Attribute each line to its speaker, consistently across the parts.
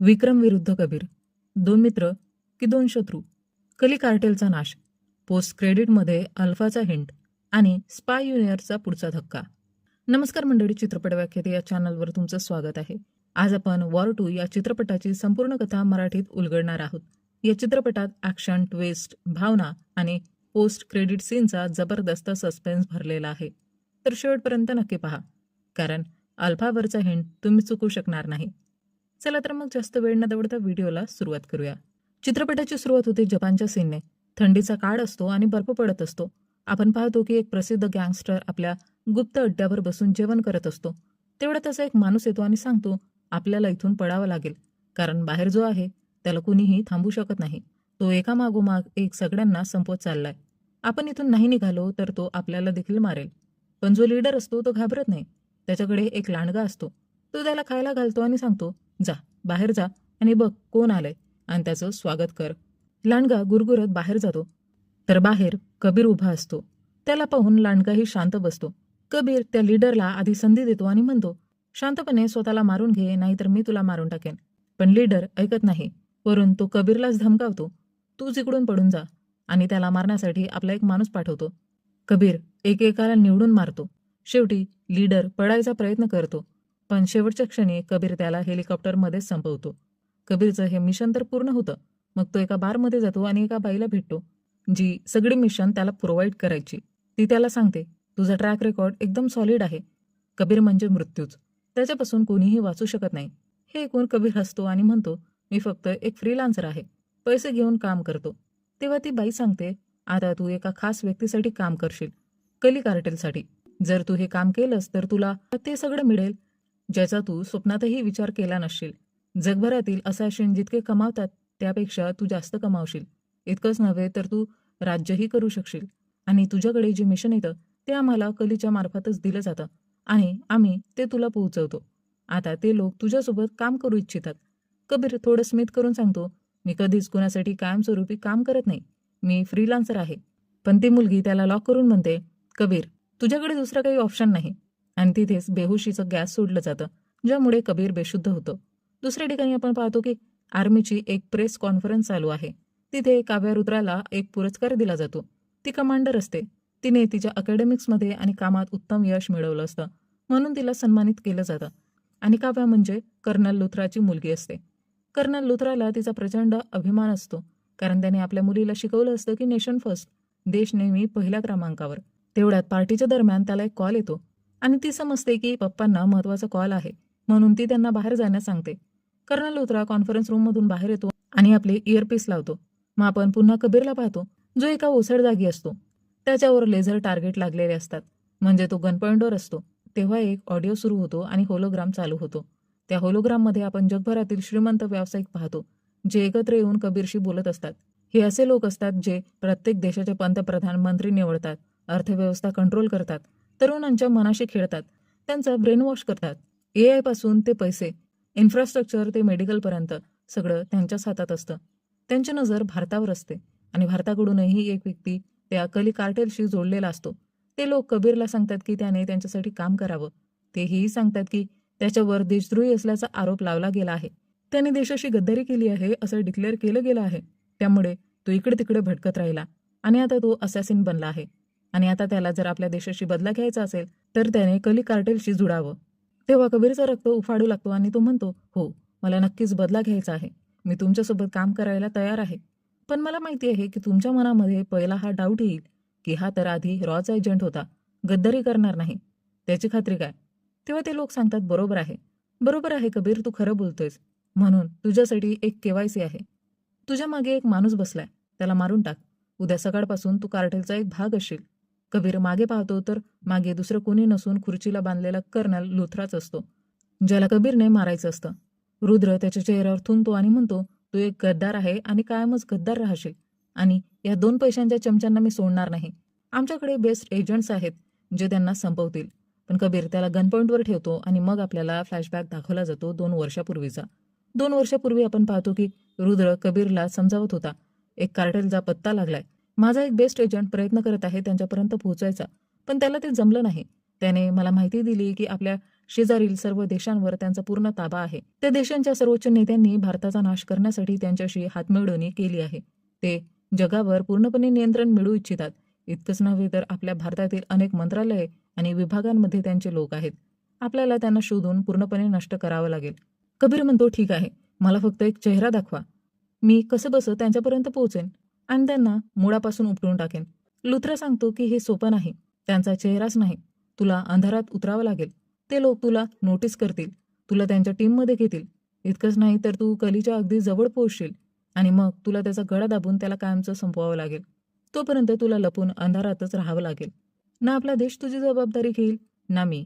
Speaker 1: विक्रम विरुद्ध कबीर दोन मित्र की दोन शत्रू कली कार्टेलचा नाश पोस्ट क्रेडिटमध्ये अल्फाचा हिंट आणि स्पाय युनियरचा पुढचा धक्का. नमस्कार मंडळी चित्रपट व्याख्याते या चॅनलवर तुमचं स्वागत आहे. आज आपण वॉर टू या चित्रपटाची संपूर्ण कथा मराठीत उलगडणार आहोत. या चित्रपटात ॲक्शन ट्विस्ट भावना आणि पोस्ट क्रेडिट सीनचा जबरदस्त सस्पेन्स भरलेला आहे. तर शेवटपर्यंत नक्की पहा कारण अल्फावरचा हिंट तुम्ही चुकू शकणार नाही. चला तर मग जास्त वेळ न दवडता व्हिडिओला सुरुवात करूया. चित्रपटाची सुरुवात होते जपानच्या सीनने. थंडीचा काळ असतो आणि बर्फ पडत असतो. आपण पाहतो की एक प्रसिद्ध गँगस्टर आपल्या गुप्त अड्ड्यावर बसून जेवण करत असतो. तेवढा तसा एक माणूस येतो आणि सांगतो आपल्याला इथून पडावं लागेल. कारण बाहेर जो आहे त्याला कुणीही थांबू शकत नाही. तो एका मागोमाग एक सगळ्यांना संपवत चाललाय. आपण इथून नाही निघालो तर तो आपल्याला देखील मारेल. पण जो लीडर असतो तो घाबरत नाही. त्याच्याकडे एक लांडगा असतो. तो त्याला खायला घालतो आणि सांगतो जा बाहेर जा आणि बघ कोण आलंय. आणि त्याचं स्वागत कर. लांडगा गुरगुरत बाहेर जातो. तर बाहेर कबीर उभा असतो. त्याला पाहून लांडगाही शांत बसतो. कबीर त्या लीडरला आधी संधी देतो आणि म्हणतो शांतपणे स्वतःला मारून घे नाहीतर मी तुला मारून टाकेन. पण लीडर ऐकत नाही वरून तो कबीरलाच धमकावतो तू जिकडून पडून जा. आणि त्याला मारण्यासाठी आपला एक माणूस पाठवतो. कबीर एकेकाला निवडून मारतो. शेवटी लीडर पडायचा प्रयत्न करतो. पण शेवटच्या क्षणी कबीर त्याला हेलिकॉप्टरमध्येच संपवतो. कबीरचं हे मिशन तर पूर्ण होतं. मग तो एका बारमध्ये जातो आणि एका बाईला भेटतो जी सगळी मिशन त्याला प्रोव्हाइड करायची. ती त्याला सांगते तुझा ट्रॅक रेकॉर्ड एकदम सॉलिड आहे. कबीर म्हणजे मृत्यूच. त्याच्यापासून कोणीही वाचू शकत नाही. हे ऐकून कबीर हसतो आणि म्हणतो मी फक्त एक फ्रीलान्सर आहे. पैसे घेऊन काम करतो. तेव्हा ती बाई सांगते आता तू एका खास व्यक्तीसाठी काम करशील. कली कार्टेलसाठी. जर तू हे काम केलंस तर तुला ते सगळं मिळेल. ज्याचा तू स्वप्नातही विचार केला नसशील. जगभरातील असाशीन जितके कमावतात त्यापेक्षा तू जास्त कमावशील. इतकंच नव्हे तर तू राज्यही करू शकशील. आणि तुझ्याकडे जे मिशन येतं ते आम्हाला कलीच्या मार्फतच दिलं जातं. आणि आम्ही ते तुला पोहोचवतो. आता ते लोक तुझ्यासोबत काम करू इच्छितात. कबीर थोडं स्मित करून सांगतो मी कधीच कुणासाठी कायमस्वरूपी काम करत नाही. मी फ्रीलान्सर आहे. पण ती मुलगी त्याला लॉक करून म्हणते कबीर तुझ्याकडे दुसरा काही ऑप्शन नाही. आणि तिथेच बेहोशीचं गॅस सोडलं जातं ज्यामुळे कबीर बेशुद्ध होतो. दुसऱ्या ठिकाणी आपण पाहतो की आर्मीची एक प्रेस कॉन्फरन्स चालू आहे. तिथे काव्या रुद्राला एक पुरस्कार दिला जातो. ती कमांडर असते. तिने तिच्या अकॅडमिक्समध्ये आणि कामात उत्तम यश मिळवलं असतं. म्हणून तिला सन्मानित केलं जातं. आणि काव्या म्हणजे कर्नल लुथराची मुलगी असते. कर्नल लुथराला तिचा प्रचंड अभिमान असतो. कारण त्याने आपल्या मुलीला शिकवलं असतं की नेशन फर्स्ट देश नेहमी पहिल्या क्रमांकावर. तेवढ्यात पार्टीच्या दरम्यान त्याला एक कॉल येतो. आणि ती समजते की पप्पांना महत्त्वाचा कॉल आहे म्हणून ती त्यांना बाहेर जाण्यास सांगते. कर्नल लुथरा कॉन्फरन्स रूममधून बाहेर येतो आणि आपले इयरपीस लावतो. मग आपण पुन्हा कबीरला पाहतो जो एका ओसड जागी असतो. त्याच्यावर लेझर टार्गेट लागलेले असतात. म्हणजे तो गनपॉइंटवर असतो. तेव्हा एक ऑडिओ सुरू होतो आणि होलोग्राम चालू होतो. त्या होलोग्राममध्ये आपण जगभरातील श्रीमंत व्यावसायिक पाहतो जे एकत्र येऊन कबीरशी बोलत असतात. हे असे लोक असतात जे प्रत्येक देशाचे पंतप्रधान मंत्री निवडतात अर्थव्यवस्था कंट्रोल करतात तरुणांच्या मनाशी खेळतात. त्यांचा ब्रेनवॉश करतात. ए आयपासून ते पैसे इन्फ्रास्ट्रक्चर ते मेडिकलपर्यंत सगळं त्यांच्याच हातात असतं. त्यांची नजर भारतावर असते आणि भारताकडूनही एक व्यक्ती त्या कली कार्टेलशी जोडलेला असतो. ते लोक कबीरला सांगतात की त्याने त्यांच्यासाठी काम करावं. तेही सांगतात की त्याच्यावर देशद्रोही असल्याचा आरोप लावला गेला आहे. त्याने देशाशी गद्दारी केली आहे असं डिक्लेअर केलं गेलं आहे. त्यामुळे तो इकडे तिकडे भटकत राहिला आणि आता तो असॅसिन बनला आहे. आणि आता त्याला जर आपल्या देशाशी बदला घ्यायचा असेल तर त्याने कली कार्टेलशी जुडावं. तेव्हा कबीरचा रक्त उफाडू लागतो आणि तो म्हणतो हो मला नक्कीच बदला घ्यायचा आहे. मी तुमच्यासोबत काम करायला तयार आहे. पण मला माहिती आहे की तुमच्या मनामध्ये पहिला हा डाऊट येईल की हा तर आधी रॉज एजंट होता. गद्दारी करणार नाही. त्याची खात्री काय? तेव्हा ते लोक सांगतात बरोबर आहे. बरोबर आहे कबीर तू खरं बोलतोयस. म्हणून तुझ्यासाठी एक केवायसी आहे. तुझ्या मागे एक माणूस बसलाय. त्याला मारून टाक. उद्या सकाळपासून तू कार्टेलचा एक भाग असशील कबीर मागे पाहतो तर मागे दुसरं कोणी नसून खुर्चीला बांधलेला कर्नल लुथराच असतो ज्याला कबीरने मारायचं असतं. रुद्र त्याच्या चेहऱ्यावर थुंकतो आणि म्हणतो तू एक गद्दार आहे आणि कायमच गद्दार राहशील. आणि या दोन पैशांच्या चमच्यांना मी सोडणार नाही. आमच्याकडे बेस्ट एजंट्स आहेत जे त्यांना संपवतील. पण कबीर त्याला गनपॉईंटवर ठेवतो आणि मग आपल्याला फ्लॅशबॅक दाखवला जातो दोन वर्षापूर्वीचा. दोन वर्षापूर्वी आपण पाहतो की रुद्र कबीरला समजावत होता एक कार्टेलचा पत्ता लागलाय. माझा एक बेस्ट एजंट प्रयत्न करत आहे त्यांच्यापर्यंत पोहोचायचा. पण त्याला ते जमलं नाही. त्याने मला माहिती दिली की आपल्या शेजारील सर्व देशांवर त्यांचा पूर्ण ताबा आहे. त्या देशांच्या सर्वोच्च नेत्यांनी भारताचा नाश करण्यासाठी त्यांच्याशी हातमिळवणी केली आहे. ते जगावर पूर्णपणे नियंत्रण मिळवू इच्छितात. इतकंच नव्हे तर आपल्या भारतातील अनेक मंत्रालये आणि विभागांमध्ये त्यांचे लोक आहेत. आपल्याला त्यांना शोधून पूर्णपणे नष्ट करावं लागेल. कबीर म्हणतो ठीक आहे. मला फक्त एक चेहरा दाखवा. मी कसं बसं त्यांच्यापर्यंत पोहोचेन? आणि त्यांना मुळापासून उपटून टाकेन. लुत्र सांगतो की हे सोपं नाही. त्यांचा चेहराच नाही. तुला अंधारात उतरावं लागेल. ते लोक तुला नोटीस करतील. तुला त्यांच्या टीममध्ये घेतील. इतकंच नाही तर तू कलीच्या अगदी जवळ पोहोचशील. आणि मग तुला त्याचा गळा दाबून त्याला कायमचं संपवावं लागेल. तोपर्यंत तुला लपून अंधारातच राहावं लागेल. ना आपला देश तुझी जबाबदारी घेईल ना मी.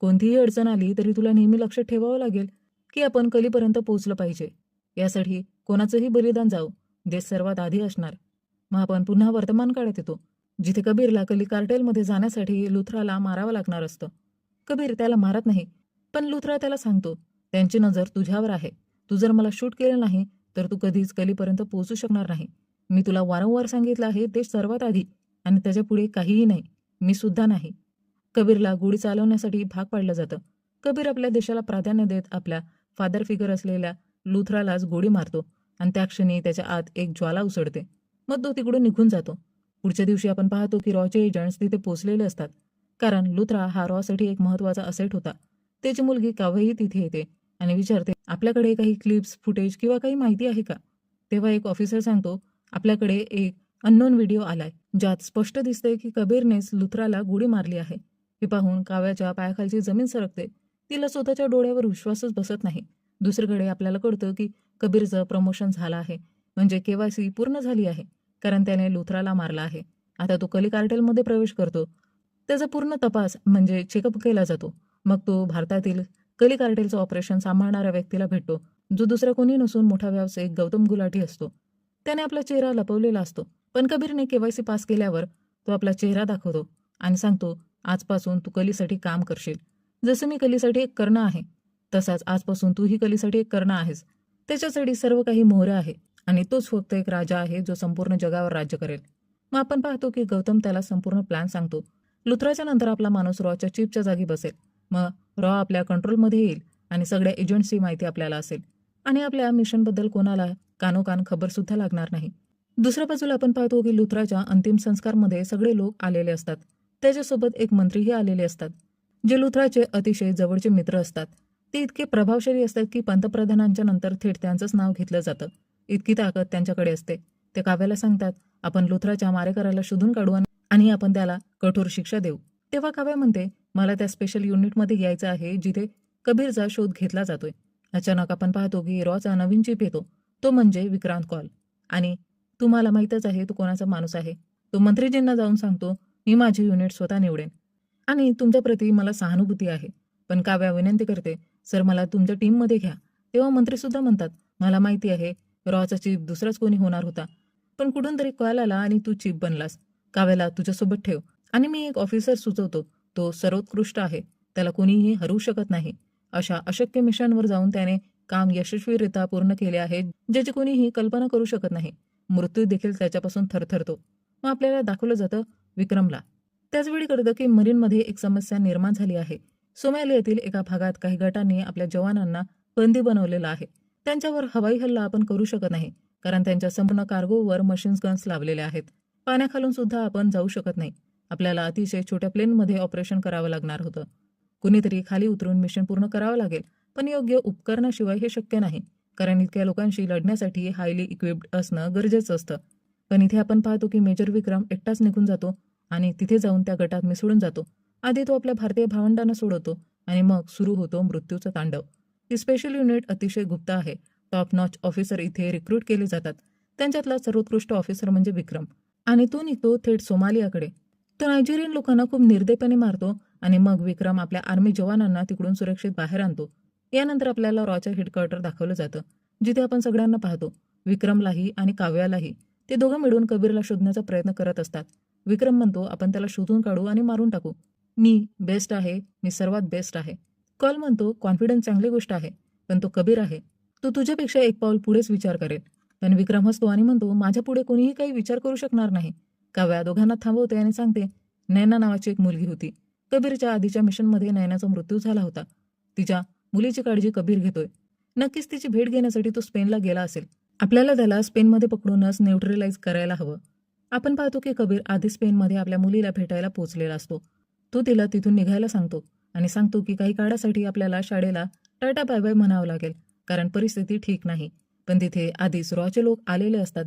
Speaker 1: कोणतीही अडचण आली तरी तुला नेहमी लक्ष ठेवावं लागेल की आपण कलीपर्यंत पोहोचलं पाहिजे. यासाठी कोणाचंही बलिदान जाऊ. देश सर्वात आधी असणार. मग आपण पुन्हा वर्तमान काळात येतो जिथे कबीरला कली कार्टेलमध्ये जाण्यासाठी लुथराला मारावं लागणार असतं. कबीर त्याला मारत नाही पण लुथरा त्याला सांगतो त्यांची नजर तुझ्यावर आहे. तू जर मला शूट केलं नाही तर तू कधीच कलीपर्यंत पोहोचू शकणार नाही. मी तुला वारंवार सांगितलं आहे देश सर्वात आधी आणि त्याच्या पुढे काहीही नाही. मी सुद्धा नाही. कबीरला गोडी चालवण्यासाठी भाग पाडलं जातं. कबीर आपल्या देशाला प्राधान्य देत आपल्या फादर फिगर असलेल्या लुथरालाच गोळी मारतो. आणि त्या क्षणी त्याच्या आत एक ज्वाला उसळते. मग तो तिकडून निघून जातो. पुढच्या दिवशी आपण पाहतो की रॉचे एजंट्स तिथे पोचलेले असतात. कारण लुथरा हा रॉसाठी एक महत्त्वाचा असेट होता. त्याची मुलगी काव्यही तिथे येते आणि विचारते आपल्याकडे काही क्लिप्स फुटेज किंवा काही माहिती आहे का? तेव्हा एक ऑफिसर सांगतो आपल्याकडे एक अननोन व्हिडिओ आलाय. ज्यात स्पष्ट दिसते की कबीरनेच लुथराला गोळी मारली आहे. हे पाहून काव्याच्या पायाखालची जमीन सरकते. तिला स्वतःच्या डोळ्यावर विश्वासच बसत नाही. दुसरीकडे आपल्याला कळतं की कबीरचं प्रमोशन झालं आहे. म्हणजे केवायसी पूर्ण झाली आहे कारण त्याने लुथराला मारला आहे. आता तो कली कार्टेलमध्ये प्रवेश करतो. त्याचा पूर्ण तपास म्हणजे चेकअप केला जातो. मग तो भारतातील कली कार्टेलचं ऑपरेशन सांभाळणाऱ्या व्यक्तीला भेटतो जो दुसरा कोणी नसून मोठा व्यावसायिक गौतम गुलाटी असतो. त्याने आपला चेहरा लपवलेला असतो पण कबीरने केवायसी पास केल्यावर तो आपला चेहरा दाखवतो आणि सांगतो आजपासून तू कलीसाठी काम करशील. जसं मी कलीसाठी एक कर्ण आहे तसाच आजपासून तूही कलीसाठी एक कर्ण आहेस. त्याच्यासाठी सर्व काही मोहरे आहे आणि तोच फक्त एक राजा आहे जो संपूर्ण जगावर राज्य करेल. मग आपण पाहतो की गौतम त्याला संपूर्ण प्लॅन सांगतो. लुथराच्या नंतर आपला माणूस रॉच्या चिपच्या जागी बसेल. मग रॉ आपल्या कंट्रोलमध्ये येईल आणि सगळ्या एजंट्सची माहिती आपल्याला असेल. आणि आपल्या मिशनबद्दल कोणाला कानोकान खबर सुद्धा लागणार नाही. दुसऱ्या बाजूला आपण पाहतो की लुथराच्या अंतिम संस्कारमध्ये सगळे लोक आलेले असतात. त्याच्यासोबत एक मंत्रीही आलेले असतात. जे लुथराचे अतिशय जवळचे मित्र असतात. ते इतके प्रभावशाली असतात की पंतप्रधानांच्या नंतर थेट त्यांचंच नाव घेतलं जातं. इतकी ताकद त्यांच्याकडे असते. ते काव्याला सांगतात आपण लुथराच्या मारेकराला शोधून काढू आणि- आपण त्याला कठोर शिक्षा देऊ. तेव्हा काव्या म्हणते मला त्या स्पेशल युनिटमध्ये यायचं आहे जिथे कबीरचा शोध घेतला जातोय. अचानक आपण पाहतो की रॉचा नवीन चिप येतो. तो म्हणजे विक्रांत कॉल. आणि तुम्हाला माहीतच आहे तो कोणाचा माणूस आहे. तो मंत्रीजींना जाऊन सांगतो मी माझी युनिट स्वतः निवडेन. आणि तुमच्याप्रती मला सहानुभूती आहे. पण काव्या विनंती करते सर मला तुमच्या टीममध्ये घ्या. तेव्हा मंत्री सुद्धा म्हणतात मला माहिती आहे रॉचा चीफ दुसराच कोणी होणार होता. पण कुठून तरी कॉल आला आणि तू चीफ बनलास. काव्याला तुझ्यासोबत ठेव. आणि मी एक ऑफिसर सुचवतो तो सर्वोत्कृष्ट आहे. त्याला कोणीही हरवू शकत नाही. अशा अशक्य मिशनवर जाऊन त्याने काम यशस्वीरित्या पूर्ण केले आहे ज्याची कोणीही कल्पना करू शकत नाही. मृत्यू देखील त्याच्यापासून थरथरतो. मग आपल्याला दाखवलं जातं विक्रमला. त्याचवेळी कळतं की मरीनमध्ये एक समस्या निर्माण झाली आहे. सोमॅलियातील एका भागात काही गटांनी आपल्या जवानांना बंदी बनवलेला आहे. त्यांच्यावर हवाई हल्ला आपण करू शकत नाही कारण त्यांच्या संपूर्ण कार्गोवर मशीन्स गन्स लावलेले आहेत. पाण्याखालून सुद्धा आपण जाऊ शकत नाही. आपल्याला अतिशय छोट्या प्लेनमध्ये ऑपरेशन करावं लागणार होतं. कुणीतरी खाली उतरून मिशन पूर्ण करावं लागेल पण योग्य उपकरणाशिवाय हे शक्य नाही कारण इतक्या लोकांशी लढण्यासाठी हायली इक्विप्ड असणं गरजेचं असतं. पण इथे आपण पाहतो की मेजर विक्रम एकटाच निघून जातो आणि तिथे जाऊन त्या गटात मिसळून जातो. आधी तो आपल्या भारतीय भावंडांना सोडवतो आणि मग सुरू होतो मृत्यूचा तांडव. ही स्पेशल युनिट अतिशय गुप्त आहे. टॉप नॉच ऑफिसर इथे रिक्रूट केले जातात. त्यांच्यातला सर्वोत्कृष्ट ऑफिसर म्हणजे विक्रम. आणि तो निघतो थेट सोमालियाकडे. तो नायजेरियन लोकांना खूप निर्देपणे मारतो आणि मग विक्रम आपल्या आर्मी जवानांना तिकडून सुरक्षित बाहेर आणतो. यानंतर आपल्याला रॉच्या हेडक्वार्टर दाखवलं जातं जिथे आपण सगळ्यांना पाहतो. विक्रमलाही आणि काव्यालाही. ते दोघं मिळून कबीरला शोधण्याचा प्रयत्न करत असतात. विक्रम म्हणतो आपण त्याला शोधून काढू आणि मारून टाकू. मी बेस्ट आहे मी सर्वात बेस्ट आहे. कॉल म्हणतो कॉन्फिडन्स चांगली गोष्ट आहे पण तो कबीर आहे. तो तुझ्यापेक्षा एक पाऊल पुढेच विचार करेल. पण विक्रम हसतो आणि म्हणतो माझ्या पुढे कोणीही काही विचार करू शकणार नाही. काव्या दोघांना थांबवते आणि सांगते नैना नावाची एक मुलगी होती. कबीरच्या आधीच्या मिशनमध्ये नैनाचा मृत्यू झाला होता. तिच्या मुलीची काळजी कबीर घेतोय. नक्कीच तिची भेट घेण्यासाठी तो स्पेनला गेला असेल. आपल्याला त्याला स्पेनमध्ये पकडूनच न्यूट्रलाइज करायला हवं. आपण पाहतो की कबीर आधी स्पेनमध्ये आपल्या मुलीला भेटायला पोहोचलेला असतो. तो तिला तिथून निघायला सांगतो आणि सांगतो की काही काळासाठी आपल्याला शाळेला टाटा बाय बाय म्हणावं लागेल कारण परिस्थिती ठीक नाही. पण तिथे आधीच रॉचे लोक आलेले असतात.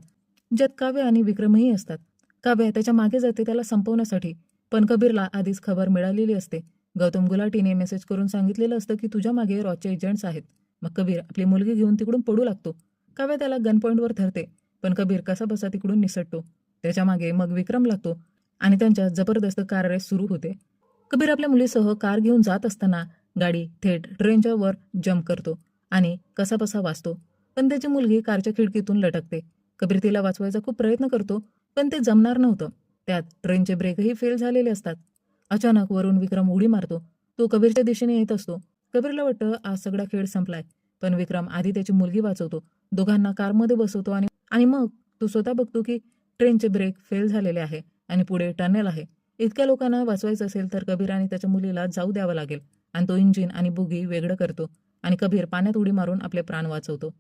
Speaker 1: ज्यात काव्य आणि विक्रमही असतात. काव्य त्याच्यामागे जाते त्याला संपवण्यासाठी. पण कबीरला आधीच खबर मिळालेली असते. गौतम गुलाटीने मेसेज करून सांगितलेलं असतं की तुझ्या मागे रॉचे एजंट्स आहेत. मग कबीर आपली मुलगी घेऊन तिकडून पडू लागतो. काव्य त्याला गन पॉईंटवर धरते. पण कबीर कसा बसा तिकडून निसटतो. त्याच्यामागे मग विक्रम लागतो आणि त्यांच्या जबरदस्त कार रेस सुरू होते. कबीर आपल्या मुलीसह कार घेऊन जात असताना गाडी थेट ट्रेनच्या वर जम्प करतो आणि कसाबसा वाचतो पण त्याची मुलगी कारच्या खिडकीतून लटकते. कबीर तिला वाचवायचा खूप प्रयत्न करतो पण ते जमणार नव्हतं. त्यात ट्रेनचे ब्रेकही फेल झालेले असतात. अचानक वरून विक्रम उडी मारतो. तो कबीरच्या दिशेने येत असतो. कबीरला वाटतं आज सगळा खेळ संपलाय. पण विक्रम आधी त्याची मुलगी वाचवतो. दोघांना कारमध्ये बसवतो आणि आणि मग तो स्वतः बघतो की ट्रेनचे ब्रेक फेल झालेले आहे आणि पुढे टनेल आहे. इतक्या लोकांना वाचवायचं असेल तर कबीर आणि त्याच्या मुलीला जाऊ द्यावं लागेल. आणि तो इंजिन आणि बुगी वेगळं करतो आणि कबीर पाण्यात उडी मारून आपले प्राण वाचवतो.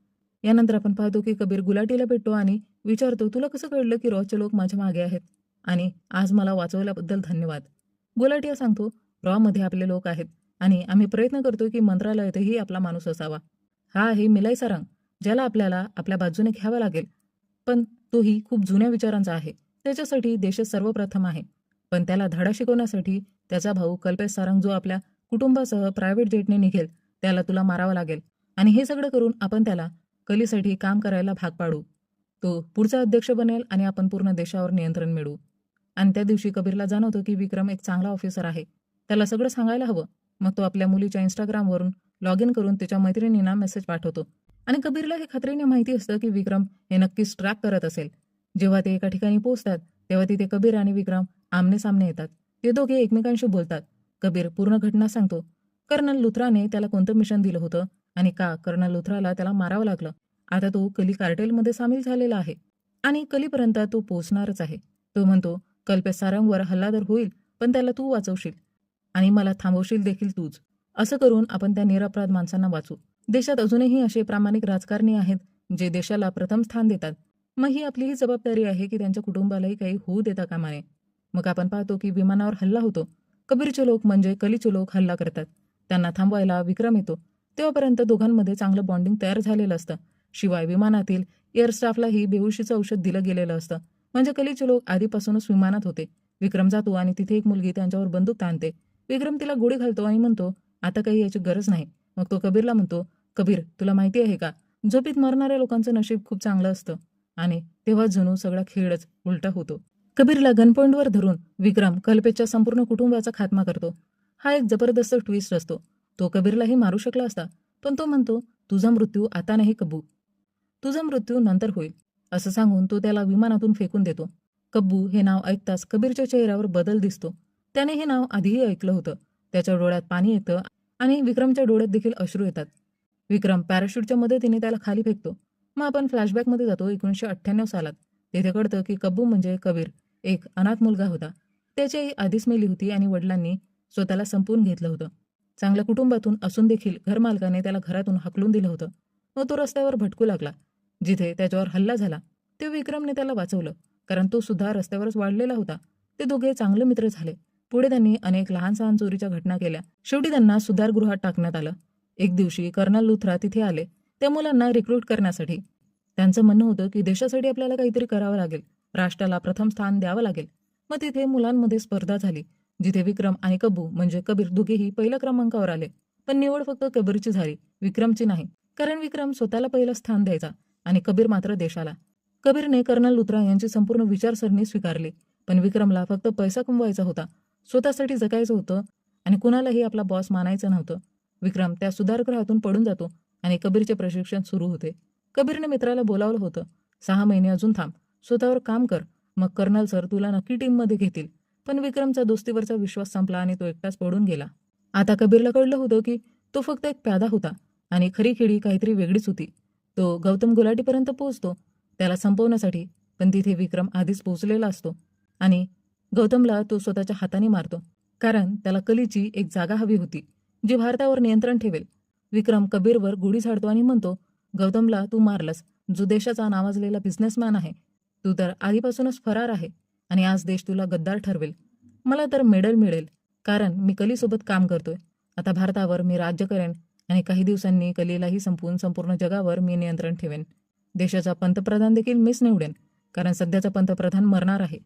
Speaker 1: यानंतर आपण पाहतो की कबीर गुलाटीला भेटतो आणि विचारतो तुला कसं कळलं की रॉचे लोक माझ्या मागे आहेत? आणि आज मला वाचवल्याबद्दल धन्यवाद. गुलाटिया सांगतो रॉमध्ये आपले लोक आहेत आणि आम्ही प्रयत्न करतो की मंत्रालयातही आपला माणूस असावा. हा आहे मिलाई सारंग ज्याला आपल्याला आपल्या बाजूने घ्यावा लागेल. पण तोही खूप जुन्या विचारांचा आहे. त्याच्यासाठी देश सर्वप्रथम आहे. पण त्याला धडा शिकवण्यासाठी त्याचा भाऊ कल्पेश सारंग जो आपल्या कुटुंबासह प्रायव्हेट जेटने निघेल त्याला तुला मारावं लागेल. आणि हे सगळं करून आपण त्याला कलीसाठी काम करायला भाग पाडू. तो पुढचा अध्यक्ष बनेल आणि आपण पूर्ण देशावर नियंत्रण मिळवू. आणि त्या दिवशी कबीरला जाणवतो की विक्रम एक चांगला ऑफिसर आहे. त्याला सगळं सांगायला हवं. मग तो आपल्या मुलीच्या इंस्टाग्रामवरून लॉग इन करून तिच्या मैत्रिणींना मेसेज पाठवतो. आणि कबीरला हे खात्रीने माहिती असतं की विक्रम हे नक्कीच ट्रॅक करत असेल. जेव्हा ते एका ठिकाणी पोहोचतात तेव्हा तिथे कबीर आणि विक्रम आमने सामने येतात. ते दोघे एकमेकांशी बोलतात. कबीर पूर्ण घटना सांगतो. कर्नल लुथराने त्याला कोणतं मिशन दिलं होतं? आणि का कर्नल लुथराला त्याला मारावं लागलं? आता तो कली कार्टेलमध्ये सामील झालेला आहे. आणि कलीपर्यंत तो पोहोचणारच आहे. तो म्हणतो कल्पे सारंगवर हल्लादार होईल पण त्याला तू वाचवशील. आणि मला थांबवशील देखील तूच. असं करून आपण त्या निरपराध माणसांना वाचू. देशात अजूनही असे प्रामाणिक राजकारणी आहेत जे देशाला प्रथम स्थान देतात. मग ही आपली ही जबाबदारी आहे की त्यांच्या कुटुंबालाही काही होऊ देता कामा नये. मग आपण पाहतो की विमानावर हल्ला होतो. कबीरचे लोक म्हणजे कलीचे लोक हल्ला करतात. त्यांना थांबवायला विक्रम येतो. तेव्हापर्यंत दोघांमध्ये चांगलं बॉन्डिंग तयार झालेलं असतं. शिवाय विमानातील एअर स्टाफलाही बेहोशीचं औषध दिलं गेलेलं असतं. म्हणजे कलीचे लोक आधीपासूनच विमानात होते. विक्रम जातो आणि तिथे एक मुलगी त्यांच्यावर बंदूक ताणते. विक्रम तिला गोळी घालतो आणि म्हणतो आता काही याची गरज नाही. मग तो कबीरला म्हणतो कबीर तुला माहिती आहे का? झोपीत मरणाऱ्या लोकांचं नशीब खूप चांगलं असतं. आणि तेव्हा जणू सगळा खेळच उलटा होतो. कबीरला गनपॉईंटवर धरून विक्रम कल्पेच्या संपूर्ण कुटुंबाचा खात्मा करतो. हा एक जबरदस्त ट्विस्ट असतो. तो कबीरलाही मारू शकला असता पण तो म्हणतो तुझा मृत्यू आता नाही कब्बू. तुझा मृत्यू नंतर होईल. असं सांगून तो त्याला विमानातून फेकून देतो. कब्बू हे नाव ऐकताच कबीरच्या चेहऱ्यावर बदल दिसतो. त्याने हे नाव आधीही ऐकलं होतं. त्याच्या डोळ्यात पाणी येतं आणि विक्रमच्या डोळ्यात देखील अश्रू येतात. विक्रम पॅराशूटच्या मदतीने त्याला खाली फेकतो. मग आपण फ्लॅशबॅकमध्ये जातो एकोणीसशे अठ्ठ्याण्णव सालात. तेथे कळतं की कब्बू म्हणजे कबीर. एक अनाथ मुलगा होता. त्याची आई आधीच मेली होती आणि वडिलांनी स्वतःला संपवून घेतलं होतं. चांगल्या कुटुंबातून असून देखील घरमालकाने त्याला घरातून हाकलून दिलं होतं. व तो रस्त्यावर भटकू लागला. जिथे त्याच्यावर हल्ला झाला ते विक्रमने त्याला वाचवलं कारण तो सुद्धा रस्त्यावरच वाढलेला होता. ते दोघे चांगले मित्र झाले. पुढे त्यांनी अनेक लहान सहान चोरीच्या घटना केल्या. शेवटी त्यांना सुधारगृहात टाकण्यात आलं. एक दिवशी कर्नल लुथरा तिथे आले त्या मुलांना रिक्रूट करण्यासाठी. त्यांचं म्हणणं होतं की देशासाठी आपल्याला काहीतरी करावं लागेल. राष्ट्राला प्रथम स्थान द्यावं लागेल. मग तिथे मुलांमध्ये स्पर्धा झाली जिथे विक्रम आणि कबू म्हणजे कबीर दोघेही पहिल्या क्रमांकावर आले. पण निवड फक्त कबीरची झाली विक्रमची नाही. कारण विक्रम स्वतःला पहिलं स्थान द्यायचा आणि कबीर मात्र देशाला. कबीरने कर्नल लुत्रा यांची संपूर्ण विचारसरणी स्वीकारली पण विक्रमला फक्त पैसा कमवायचा होता. स्वतःसाठी जगायचं होतं आणि कुणालाही आपला बॉस मानायचं नव्हतं. विक्रम त्या सुधारगृहातून पडून जातो आणि कबीरचे प्रशिक्षण सुरू होते. कबीरने मित्राला बोलावलं होतं सहा महिने अजून थांब. स्वतःवर काम कर. मग कर्नल सर तुला नक्की टीममध्ये घेतील. पण विक्रमचा दोस्तीवरचा विश्वास संपला आणि तो एकटाच पडून गेला. आता कबीरला कळलं होतं की तो फक्त एक प्यादा होता आणि खरी खेडी काहीतरी वेगळीच होती. तो गौतम गुलाटीपर्यंत पोहोचतो. त्याला संपवण्यासाठी पण तिथे विक्रम आधीच पोहोचलेला असतो. आणि गौतमला तो स्वतःच्या हाताने मारतो. कारण त्याला कलीची एक जागा हवी होती जी भारतावर नियंत्रण ठेवेल. विक्रम कबीरवर गोडी झाडतो आणि म्हणतो गौतमला तू मारलंस. जो देशाचा नावाजलेला बिझनेसमॅन आहे. तू तर आधीपासूनच फरार आहे आणि आज देश तुला गद्दार ठरवेल. मला तर मेडल मिळेल कारण मी कलीसोबत काम करतोय. आता भारतावर मी राज्य करेन आणि काही दिवसांनी कलीलाही संपवून संपूर्ण जगावर मी नियंत्रण ठेवेन. देशाचा पंतप्रधान देखील मीच निवडेन कारण सध्याचा पंतप्रधान मरणार आहे.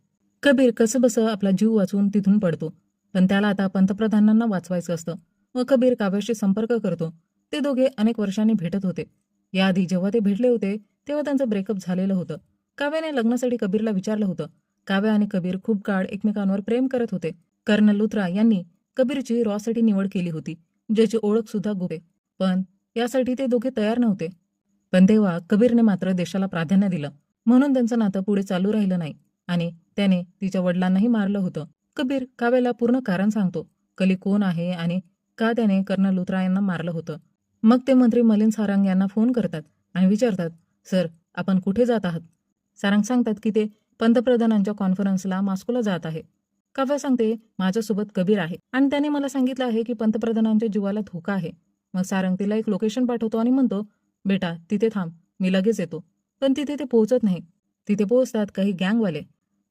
Speaker 1: कबीर कसं बसं आपला जीव वाचवून तिथून पडतो पण त्याला आता पंतप्रधानांना वाचवायचं असतं व कबीर काव्याशी संपर्क करतो. ते दोघे अनेक वर्षांनी भेटत होते. याआधी जेव्हा ते भेटले होते तेव्हा त्यांचं ब्रेकअप झालेलं होतं. काव्याने लग्नासाठी कबीरला विचारलं होतं. काव्या आणि कबीर खूप काळ एकमेकांवर प्रेम करत होते. कर्नल लुथरा यांनी कबीरची रॉसाठी निवड केली होती ज्याची ओळख सुद्धा गुपे पण यासाठी ते दोघे तयार नव्हते. पण तेव्हा कबीरने मात्र देशाला प्राधान्य दिलं. म्हणून त्यांचं नातं पुढे चालू राहिलं नाही आणि त्याने तिच्या वडिलांनाही मारलं होतं. कबीर काव्याला पूर्ण कारण सांगतो. कली कोण आहे आणि का त्याने कर्नल लुथरा यांना मारलं होतं? मग ते मंत्री मलिन सारंग यांना फोन करतात आणि विचारतात सर आपण कुठे जात आहात? सारंग सांगतात की ते पंतप्रधानांच्या कॉन्फरन्सला मास्कोला जात आहे. काव्या सांगते माझ्यासोबत कबीर आहे. आणि त्याने मला सांगितलं आहे की पंतप्रधानांच्या जीवाला धोका आहे. मग सारंग तिला एक लोकेशन पाठवतो आणि म्हणतो बेटा तिथे थांब मी लगेच येतो. पण तिथे ते पोहोचत नाही. तिथे पोहोचतात काही गँगवाले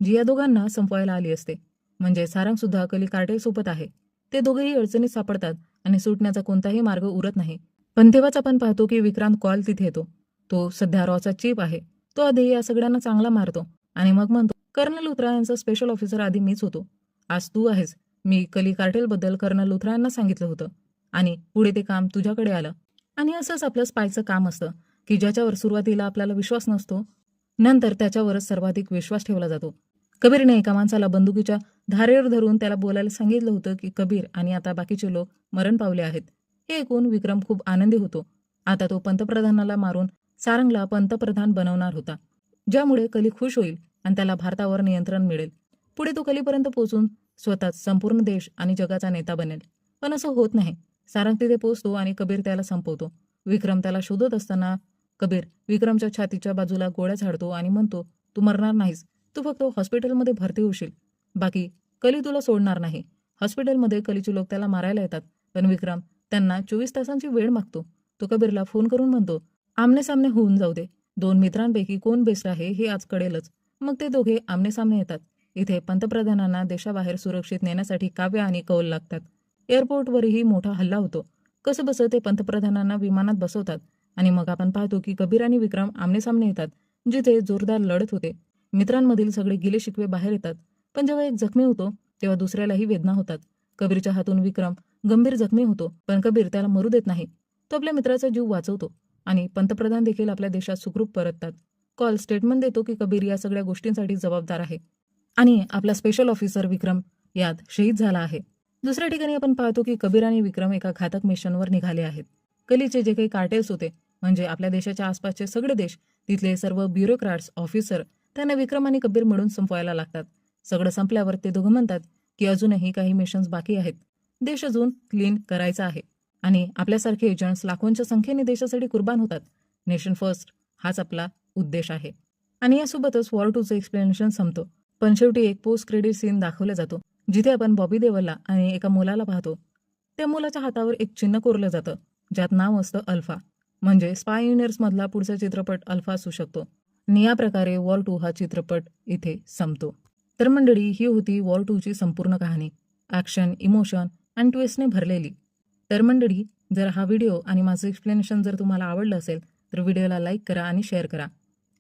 Speaker 1: जी या दोघांना संपवायला आली असते. म्हणजे सारंग सुद्धा कली कार्टेलसोबत आहे. ते दोघेही अडचणीत सापडतात आणि सुटण्याचा कोणताही मार्ग उरत नाही. पण तेव्हाच आपण पाहतो की विक्रांत कॉल तिथे येतो. तो सध्या रॉचा चीप आहे. तो आधी या सगळ्यांना चांगला मारतो. आणि मग म्हणतो कर्नल लुथरा यांचा स्पेशल ऑफिसर आधी मीच होतो. आज तू आहेस. मी कली कार्टेलबद्दल कर्नल लुथरा यांना सांगितलं होतं. आणि पुढे ते काम तुझ्याकडे आलं. आणि असंच आपलं स्पायचं काम असतं की ज्याच्यावर सुरुवातीला आपल्याला विश्वास नसतो नंतर त्याच्यावरच सर्वाधिक विश्वास ठेवला जातो. कबीरने एका माणसाला बंदुकीच्या धारेवर धरून त्याला बोलायला सांगितलं होतं की कबीर आणि आता बाकीचे लोक मरण पावले आहेत. हे ऐकून विक्रम खूप आनंदी होतो. आता तो पंतप्रधानाला मारून सारंगला पंतप्रधान बनवणार होता. ज्यामुळे कली खुश होईल आणि त्याला भारतावर नियंत्रण मिळेल. पुढे तो कलीपर्यंत पोहोचून स्वतःच संपूर्ण देश आणि जगाचा नेता बनेल. पण असं होत नाही. सारंग तिथे पोचतो आणि कबीर त्याला संपवतो. विक्रम त्याला शोधत असताना कबीर विक्रमच्या छातीच्या बाजूला गोळ्या झाडतो आणि म्हणतो तू मरणार नाहीस. तू फक्त हॉस्पिटलमध्ये भरती होशील. बाकी कली तुला सोडणार नाही. हॉस्पिटलमध्ये कलीचे लोक त्याला मारायला येतात. पण विक्रम त्यांना चोवीस तासांची वेळ मागतो. तो कबीरला फोन करून म्हणतो आमने सामने होऊन जाऊ दे. दोन मित्रांपैकी कोण बेस्ट आहे हे आज कळेलच. मग ते दोघे आमने सामने येतात. इथे पंतप्रधानांना देशाबाहेर सुरक्षित नेण्यासाठी काव्य आणि कौल लागतात. एअरपोर्टवरही मोठा हल्ला होतो. कसं बसं ते पंतप्रधानांना विमानात बसवतात. आणि मग आपण पाहतो की कबीर आणि विक्रम आमने सामने येतात जिथे जोरदार लढत होते. मित्रांमधील सगळे गिले शिकवे बाहेर येतात. पण जेव्हा एक जखमी होतो तेव्हा दुसऱ्यालाही वेदना होतात. कबीरच्या हातून विक्रम गंभीर जखमी होतो पण कबीर त्याला मरू देत नाही. तो आपल्या मित्राचा जीव वाचवतो. आणि पंतप्रधान देखील आपल्या देशात सुखरूप परततात. कॉल स्टेटमेंट देतो की कबीर या सगळ्या गोष्टींसाठी जबाबदार आहे. आणि आपला स्पेशल ऑफिसर विक्रम यात शहीद झाला आहे. दुसऱ्या ठिकाणी आपण पाहतो की कबीर आणि विक्रम एका घातक मिशनवर निघाले आहेत. कलीचे जे काही कार्टेल्स होते म्हणजे आपल्या देशाच्या आसपासचे सगळे देश तिथले सर्व ब्युरोक्रॅट्स ऑफिसर त्यांना विक्रम आणि कबीर मिळून संपवायला लागतात. सगळं संपल्यावर ते दोघं म्हणतात की अजूनही काही मिशन्स बाकी आहेत. देश अजून क्लीन करायचा आहे. आणि आपल्यासारखे एजंट्स लाखोंच्या संख्येने देशासाठी कुर्बान होतात. नेशन फर्स्ट हाच आपला उद्देश आहे. आणि यासोबतच वॉर टूचं एक्सप्लेनेशन संपतो. पण शेवटी एक पोस्ट क्रेडिट सीन दाखवला जातो. जिथे आपण बॉबी देवलला आणि एका मुलाला पाहतो. त्या मुलाच्या हातावर एक चिन्ह कोरलं जातं. ज्यात नाव असतं अल्फा म्हणजे स्पाय युनियर्समधला पुढचा चित्रपट अल्फा असू शकतो. आणि या प्रकारे वॉर टू हा चित्रपट इथे संपतो. तर मंडळी ही होती वॉर टूची संपूर्ण कहाणी. ॲक्शन इमोशन आणि ट्विस्टने भरलेली. तर मंडळी जर हा व्हिडिओ आणि माझं एक्सप्लेनेशन जर तुम्हाला आवडलं असेल तर व्हिडिओला लाईक करा आणि शेअर करा.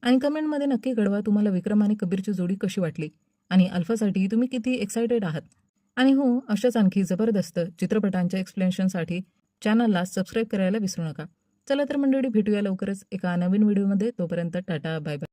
Speaker 1: आणि कमेंटमध्ये नक्की कळवा तुम्हाला विक्रम आणि कबीरची जोडी कशी वाटली आणि अल्फासाठी तुम्ही किती एक्सायटेड आहात. आणि हो अशाच आणखी जबरदस्त चित्रपटांच्या एक्सप्लेनेशनसाठी चॅनलला सबस्क्राईब करायला विसरू नका. चला तर मंडळी भेटूया लवकरच एका नवीन व्हिडिओमध्ये. तोपर्यंत टाटा बाय बाय